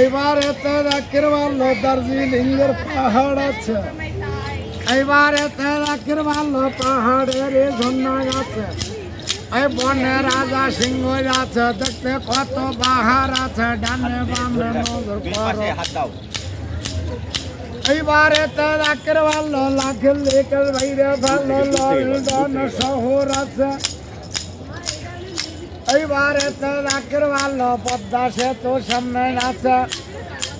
এইবার এতে রাখির ভালো দার্জিলিংয়ের পাহাড় আছে। এইবার এতে রাখির ভালো পাহাড়ের ঝর্ণা আছে। এই বনে রাজা সিংহ আছে দেখতে কত বাহার আছে ডানে বামে নজর করো এইবার এতে রাখির ভালো লাখের লেকের বাইরে ভালো লন্ডন শহর আছে। এইবার এতে রাখির ভালো পদ্মা সেতু সামনে আছে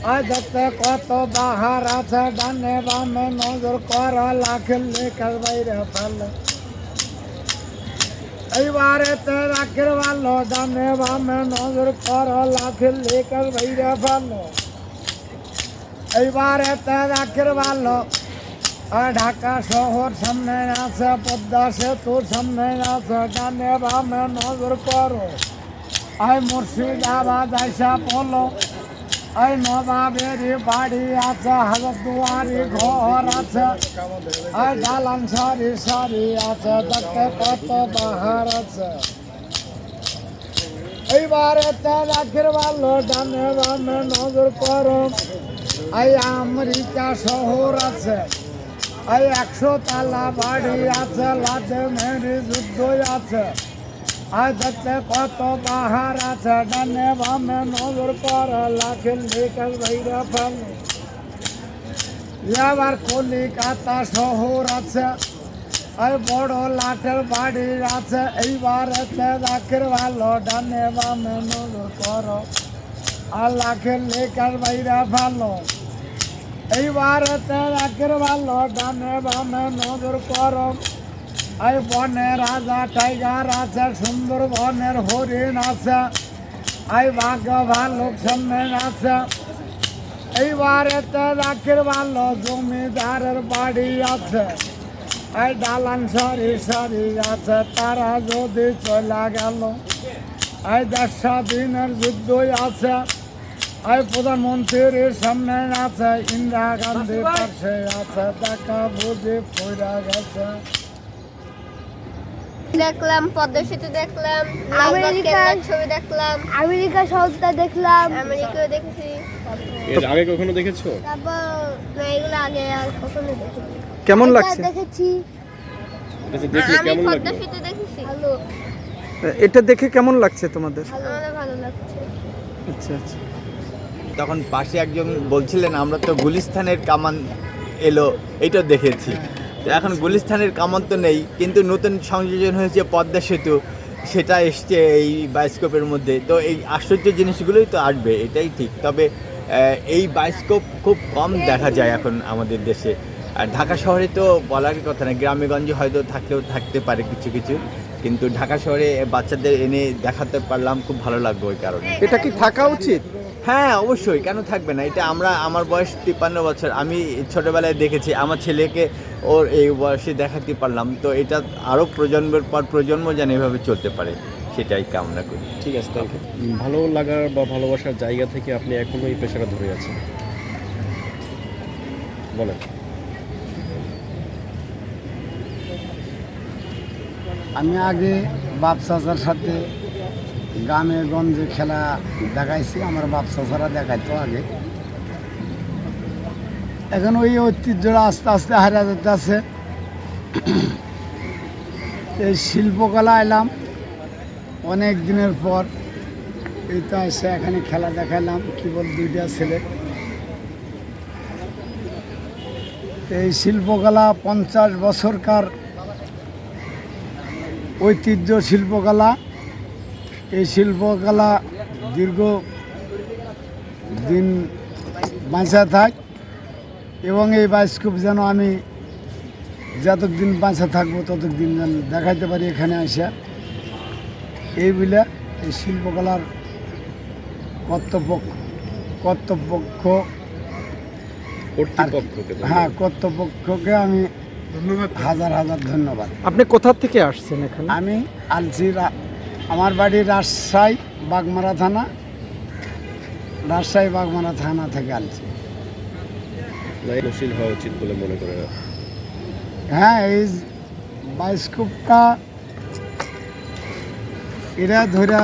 আজ দেখতে কত বাহার আছে ডানে বামে নজর কর লাখের লেকের বাইরে ভালো এইবার এতে রাখির ভালো ডানে বামে নজর কর লাখের লেকের বাইরে ভালো এইবার এতে রাখির ভালো আর ঢাকা শহর সামনে আছে, পদ্মা সেতুর সামনে আছে, ডানে বামে নজর করো। আই মুর্শিদাবাদ আইসা পলো আই নবাবেরি বাড়ি আছে হাজার দুয়ারি ঘর আছে, আই দালান সারি সারি আছে, দেখতে কত বাহার আছে। এইবার রাখির ভালো ডানে বামে নজর করো। এই আমেরিকা শহর আছে। এই একশো তালা বাড়ি আছে লাটে মেরি যুদ্ধ আছে। আজ দেখতে কত বাহার আছে, ডানে বামে নজর কর লাখের লিখল ভাইরা ফেল। আবার কলিকাতা শহর আছে, এই বড় লাঠের বাড়ি আছে, এইবার এতে রাখের ভালো, ডানে বামে নজর করো আর লাখের লেখার বাইরা ভালো এইবার এতে রাখের ভালো ডানে বামে নজর করো এই বনে রাজা টাইগার আছে সুন্দর বনের হরিণ আছে। এই বাঘ ভালুক সামনে আছে। এইবার এতে রাখের ভালো জমিদারের বাড়ি আছে। এই দালান সারি সারি আছে, তারা যদি চলে গেল। এই দেশ স্বাধীনের যুদ্ধ আছে। এই প্রধানমন্ত্রীর এর সামনে আছে ইন্দিরা গান্ধী পাশে আছে দেখা বুঝে পড়া গেছে। দেখলাম পদ্মা সেতু দেখলাম আমেরিকা- ছবি দেখলাম। আমেরিকা শহরটা দেখলাম। আমেরিকাও দেখেছি। এর আগে কখনো দেখেছ? তারপর না এগুলো আগে আর কখনো দেখিনি। কেমন এটা লাগছে? দেখেছি। দেখলে কেমন পদ্মা সেতু দেখেছি। ভালো। এটা দেখে কেমন লাগছে তোমাদের? ভালো লাগছে। আচ্ছা আচ্ছা। তখন পাশে একজন বলছিলেন, আমরা তো গুলিস্তানের কামান এলো। এটা দেখেছি। এখন গুলিস্তানের কামান তো নেই, কিন্তু নতুন সংযোজন হয়েছে পদ্মা সেতু। সেটা এসছে এই বায়োস্কোপের মধ্যে। তো এই আশ্চর্য জিনিসগুলোই তো আসবে, এটাই ঠিক। তবে এই বায়োস্কোপ খুব কম দেখা যায় এখন আমাদের দেশে। আর ঢাকা শহরে তো বলার কথা না, গ্রামেগঞ্জে হয়তো থাকলেও থাকতে পারে কিছু কিছু। কিন্তু ঢাকা শহরে বাচ্চাদের এনে দেখাতে পারলাম, খুব ভালো লাগবে ওই কারণে। এটা কি থাকা উচিত? হ্যাঁ অবশ্যই। কেন থাকবে না? এটা আমরা আমার বয়স তিপ্পান্ন বছর। আমি ছোটোবেলায় দেখেছি। আমার ছেলেকে ওর এই বয়সে দেখাতে পারলাম। তো এটা আরও প্রজন্মের পর প্রজন্ম যেন এভাবে চলতে পারে সেটাই কামনা করি। ঠিক আছে থ্যাংক ইউ ভালো লাগার বা ভালোবাসার জায়গা থেকে আপনি এখনও এই পেশাটা ধরে আছেন। বলেন। আমি আগে বাপ চাচার সাথে গ্রামে গঞ্জে খেলা দেখাইছি, আমার বাপ চাচারা দেখাইতো আগে। এখন ওই ঐতিহ্যটা আস্তে আস্তে হারা যেতে আছে এই শিল্পকলা এলাম, অনেক দিনের পর। এইটা এসে এখানে খেলা দেখাইলাম, কি বল দুইটা ছেলে। এই শিল্পকলা পঞ্চাশ বছরকার ঐতিহ্য শিল্পকলা। এই শিল্পকলা দীর্ঘ দিন বাঁচা থাক এবং এই বায়োস্কোপ যেন আমি যতদিন বাঁচা থাকব ততদিন যেন দেখাইতে পারি এখানে আসা এই বলে এই শিল্পকলার কর্তৃপক্ষ কর্তৃপক্ষ কর্তৃপক্ষকে হ্যাঁ কর্তৃপক্ষকে আমি ধন্যবাদ। হাজার হাজার ধন্যবাদ। আপনি কোথা থেকে আসছেন এখানে? আমি আলছি রা- আমার বাড়ি রাজশাহী বাগমারা থানা। রাজশাহী বাগমারা থানা থেকে হওয়া উচিত বলে মনে করেন হ্যাঁ এই বায়োস্কোপটা এরা ধরা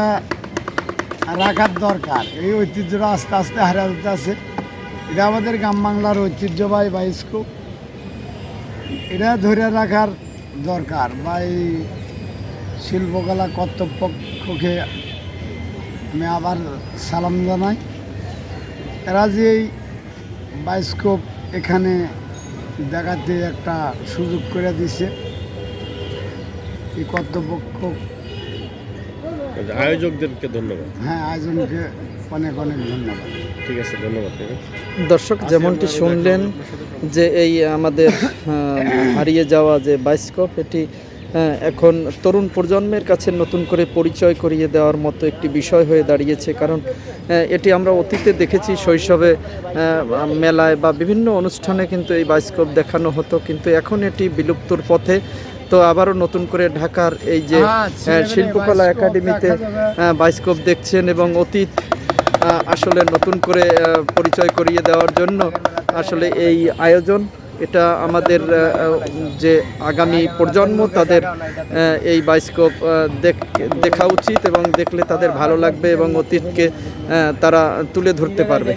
রাখার দরকার। এই ঐতিহ্যটা আস্তে আস্তে হারা যেতে আছে এটা আমাদের গ্রাম বাংলার ঐতিহ্যবাহী বাইস্কোপ। এটা ধরে রাখার দরকার। বা এই শিল্পকলা কর্তৃপক্ষকে আমি আবার সালাম জানাই। এরা যে এই বাইস্কোপ এখানে দেখাতে একটা সুযোগ করে দিছে। এই কর্তৃপক্ষ আয়োজকদেরকে ধন্যবাদ। হ্যাঁ আয়োজনকে অনেক অনেক ধন্যবাদ। ঠিক আছে ধন্যবাদ দর্শক যেমনটি শুনলেন যে এই আমাদের হারিয়ে যাওয়া যে বাইস্কোপ এটি এখন তরুণ প্রজন্মের কাছে নতুন করে পরিচয় করিয়ে দেওয়ার মতো একটি বিষয় হয়ে দাঁড়িয়েছে কারণ এটি আমরা অতীতে দেখেছি শৈশবে মেলায় বা বিভিন্ন অনুষ্ঠানে কিন্তু এই বাইস্কোপ দেখানো হতো কিন্তু এখন এটি বিলুপ্তর পথে তো আবারও নতুন করে ঢাকার এই যে হ্যাঁ, শিল্পকলা বায়োস্কোপ একাডেমিতে বাইস্কোপ দেখছেন এবং অতীত আসলে নতুন করে পরিচয় করিয়ে দেওয়ার জন্য আসলে এই আয়োজন এটা আমাদের যে আগামী প্রজন্ম তাদের এই বাইস্কোপ দেখ- উচিত এবং দেখলে তাদের ভালো লাগবে এবং অতীতকে তারা তুলে ধরতে পারবে।